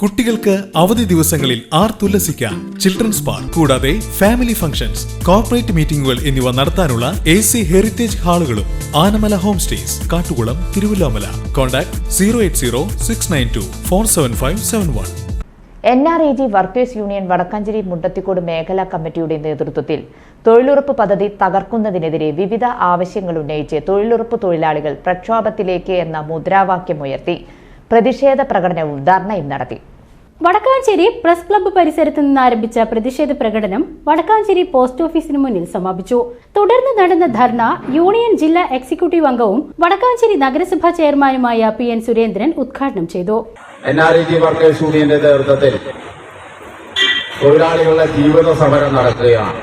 കുട്ടികൾക്ക് അവധി ദിവസങ്ങളിൽ ആർ തുല്ലസിക്കാം. ചിൽഡ്രൻസ് പാർക്ക് കൂടാതെ ഫാമിലി ഫംഗ്ഷൻസ് കോർപ്പറേറ്റ് മീറ്റിംഗുകൾ എന്നിവ നടത്താനുള്ള A C heritage ഹാളുകളും Anamala home stays Kattukulam Thiruvilwamala. Contact zero eight zero six nine two four seven five seven one N R E G workers union Vadakkanchery Mundathikode മേഖലാ കമ്മിറ്റിയുടെ നേതൃത്വത്തിൽ തൊഴിലുറപ്പ് പദ്ധതി തകർക്കുന്നതിനെതിരെ വിവിധ ആവശ്യങ്ങൾ ഉന്നയിച്ച് തൊഴിലുറപ്പ് തൊഴിലാളികൾ പ്രക്ഷോഭത്തിലേക്ക് എന്ന മുദ്രാവാക്യം ഉയർത്തി പ്രതിഷേധ പ്രകടനവും ധർണയും നടത്തി. വടക്കാഞ്ചേരി പ്രസ് ക്ലബ്ബ് പരിസരത്ത് നിന്ന് ആരംഭിച്ച പ്രതിഷേധ പ്രകടനം വടക്കാഞ്ചേരി പോസ്റ്റ് ഓഫീസിന് മുന്നിൽ സമാപിച്ചു. തുടർന്ന് നടന്ന ധർണ യൂണിയൻ ജില്ലാ എക്സിക്യൂട്ടീവ് അംഗവും വടക്കാഞ്ചേരി നഗരസഭാ ചെയർമാനുമായ പി എൻ സുരേന്ദ്രൻ ഉദ്ഘാടനം ചെയ്തു. എൻ ആർ ഇ വർക്കേഴ്സ് യൂണിയന്റെ നേതൃത്വത്തിൽ തൊഴിലാളികളുടെ ജീവിത സമരം നടക്കുകയാണ്.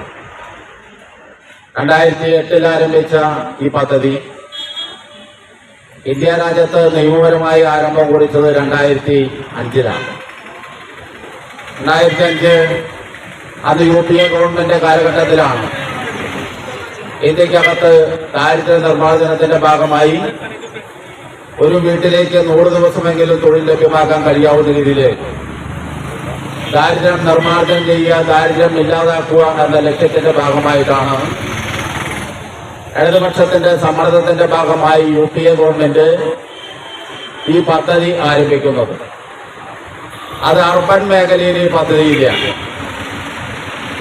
രണ്ടായിരത്തി എട്ടിൽ ആരംഭിച്ച ഈ പദ്ധതി ഇന്ത്യ രാജ്യത്ത് നിയമപരമായി ആരംഭം കുറിച്ചത് രണ്ടായിരത്തി അഞ്ചിലാണ്. രണ്ടായിരത്തി അഞ്ച് അത് യു പി എ ഗവൺമെന്റ് കാലഘട്ടത്തിലാണ്. ഇന്ത്യക്കകത്ത് ദാരിദ്ര്യ നിർമ്മാർജനത്തിന്റെ ഭാഗമായി ഒരു വീട്ടിലേക്ക് നൂറ് ദിവസമെങ്കിലും തൊഴിൽ ലഭ്യമാക്കാൻ കഴിയാവുന്ന രീതിയിൽ ദാരിദ്ര്യം നിർമ്മാർജനം ചെയ്യുക ദാരിദ്ര്യം ഇല്ലാതാക്കുക എന്ന ലക്ഷ്യത്തിന്റെ ഭാഗമായിട്ടാണ് ഇടതുപക്ഷത്തിന്റെ സമ്മർദ്ദത്തിന്റെ ഭാഗമായി യു പി എ ഗവൺമെന്റ് ഈ പദ്ധതി ആരംഭിക്കുന്നത്. അത് അർബൻ മേഖലയിൽ ഈ പദ്ധതിയില്ല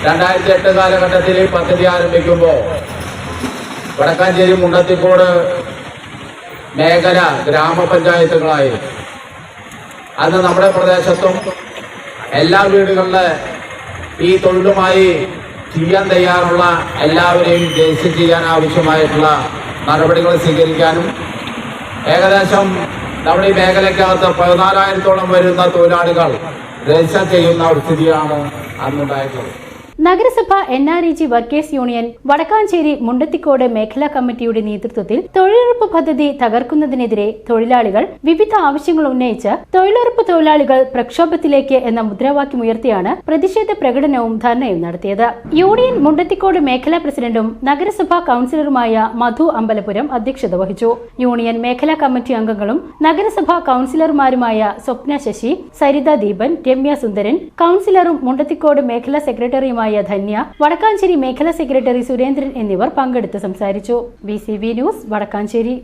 രണ്ടായിരത്തി എട്ട് കാലഘട്ടത്തിൽ ഈ പദ്ധതി ആരംഭിക്കുമ്പോൾ വടക്കാഞ്ചേരി മുണ്ടത്തിക്കോട് മേഖല ഗ്രാമപഞ്ചായത്തുകളായി. അന്ന് നമ്മുടെ പ്രദേശത്തും എല്ലാ വീടുകളിലെ ഈ തൊഴിലുമായി ചെയ്യാൻ തയ്യാറുള്ള എല്ലാവരെയും രജിസ്റ്റർ ചെയ്യാൻ ആവശ്യമായിട്ടുള്ള നടപടികൾ സ്വീകരിക്കാനും ഏകദേശം നമ്മുടെ ഈ മേഖലയ്ക്കകത്ത് പതിനാലായിരത്തോളം വരുന്ന തൊഴിലാളികൾ രജിസ്റ്റർ ചെയ്യുന്ന ഒരു സ്ഥിതിയാണ് അന്നുണ്ടായിട്ടുള്ളത്. നഗരസഭ N R E G workers union Vadakkanchery Mundathikode മേഖലാ കമ്മിറ്റിയുടെ നേതൃത്വത്തിൽ തൊഴിലുറപ്പ് പദ്ധതി തകർക്കുന്നതിനെതിരെ തൊഴിലാളികൾ വിവിധ ആവശ്യങ്ങൾ ഉന്നയിച്ച് തൊഴിലുറപ്പ് തൊഴിലാളികൾ പ്രക്ഷോഭത്തിലേക്ക് എന്ന മുദ്രാവാക്യം ഉയർത്തിയാണ് പ്രതിഷേധ പ്രകടനവും ധർണയും നടത്തിയത്. യൂണിയൻ മുണ്ടത്തിക്കോട് മേഖലാ പ്രസിഡന്റും നഗരസഭാ കൌൺസിലറുമായ മധു അമ്പലപുരം അധ്യക്ഷത വഹിച്ചു. യൂണിയൻ മേഖലാ കമ്മിറ്റി അംഗങ്ങളും നഗരസഭാ കൌൺസിലർമാരുമായ സ്വപ്ന ശശി സരിത ദീപൻ രമ്യ സുന്ദരൻ കൌൺസിലറും മുണ്ടത്തിക്കോട് മേഖലാ സെക്രട്ടറിയുമായ ധന്യ വടക്കാഞ്ചേരി മേഖലാ സെക്രട്ടറി സുരേന്ദ്രൻ എന്നിവർ പങ്കെടുത്ത് സംസാരിച്ചു. B news Vadakkanchery.